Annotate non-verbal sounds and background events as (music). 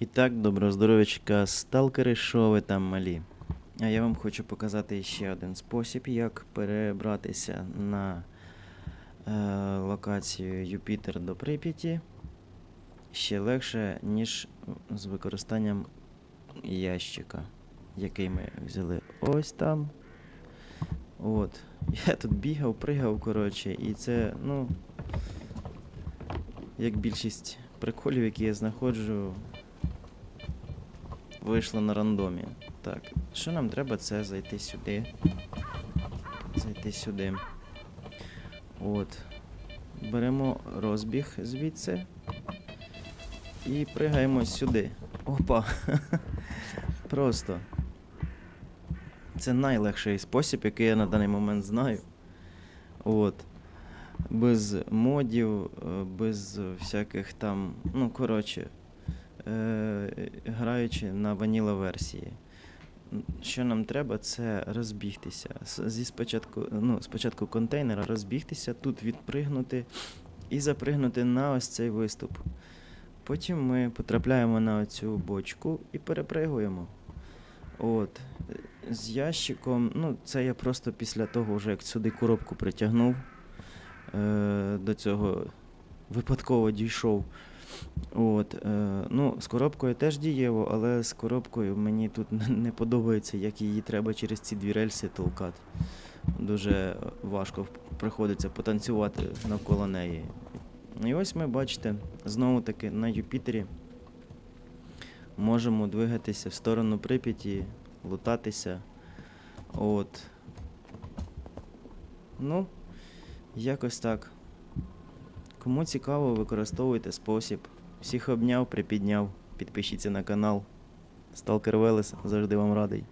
І так, доброго здоров'ячка, сталкери, що ви там малі. А я вам хочу показати ще один спосіб, як перебратися на е, локацію Юпітер до Прип'яті ще легше, ніж з використанням ящика, який ми взяли ось там. От. Я тут бігав, пригав, коротше, і це, ну, як більшість приколів, які я знаходжу, вийшло на рандомі. Так, що нам треба, це зайти сюди. Зайти сюди. От. Беремо розбіг звідси. І пригаємо сюди. Опа! (laughs) Просто. Це найлегший спосіб, який я на даний момент знаю. От. Без модів, е, без всяких там. Ну, коротше, граючи на ваніла версії. Що нам треба, це розбігтися. Зі спочатку, ну, спочатку контейнера розбігтися, тут відпригнути і запригнути на ось цей виступ. Потім ми потрапляємо на цю бочку і перепригуємо. От. Е, З ящиком, ну, це я просто після того, вже як сюди коробку притягнув, е, до цього випадково дійшов. От, е, ну, з коробкою теж дієво, але з коробкою мені тут (laughs) не подобається, як її треба через ці дві рельси толкати. Дуже важко приходиться потанцювати навколо неї. І ось ми бачите, знову таки на Юпітері можемо двигатися в сторону Прип'яті, лутатися. От. Ну, якось так. Кому цікаво, використовуйте спосіб. Всіх обняв, припідняв. Підпишіться на канал. Сталкер Велес завжди вам радий.